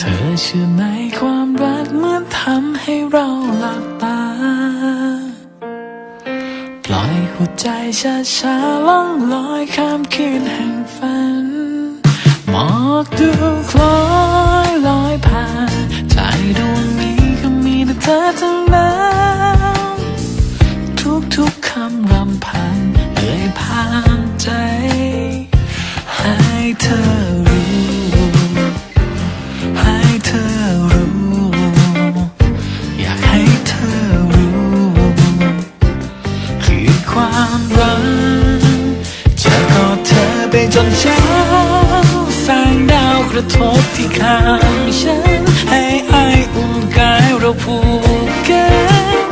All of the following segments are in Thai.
เธอเชื่อไหมความรักเหมือนทำให้เราหลับตา ปล่อยหัวใจช้าช้าๆล่องลอยข้ามคืนแห่งฝัน หมอกดูคล้อยลอยผ่าน ใจดวงนี้ก็มีแต่เธอทั้งนั้น ความรักจะกอดเธอไปจนเช้าแสงดาวกระทบที่ข้างฉัน ให้ไออุ่นกายเราผูกกัน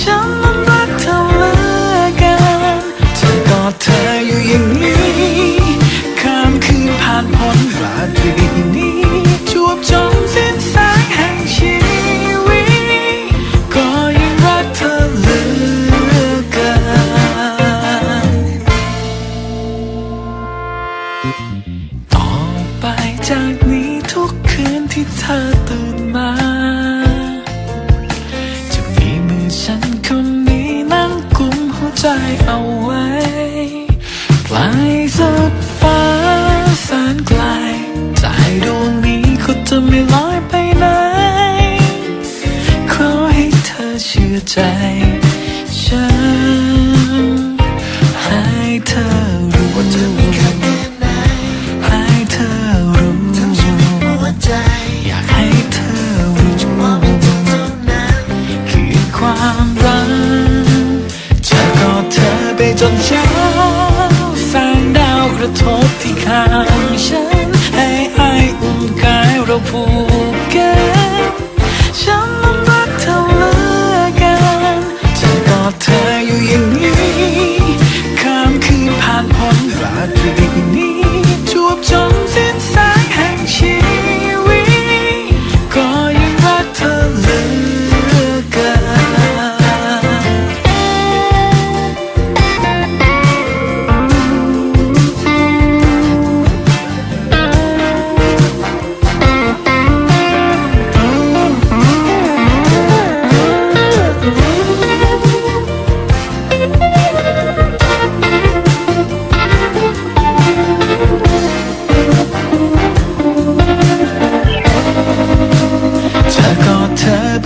ฉันนั้นรักเธอเหลือเกันจะกอดเธออยู่อย่างนี้ข้ามคืนผ่านพ้นราตรีนี้ ต่อไปจากนี้ทุกคืนที่เธอตื่นมา จะมีมือฉันคนนี้นั่งกุมหัวใจเอาไว้ไกลสุด จนเช้าแสงดาวกระทบที่ข้างฉัน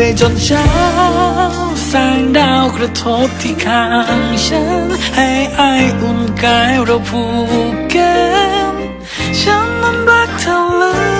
ไปจนเช้าแสงดาวกระทบที่ข้างฉัน ให้ไออุ่นกายเราผูกกันฉันนั้นรักเธอเลย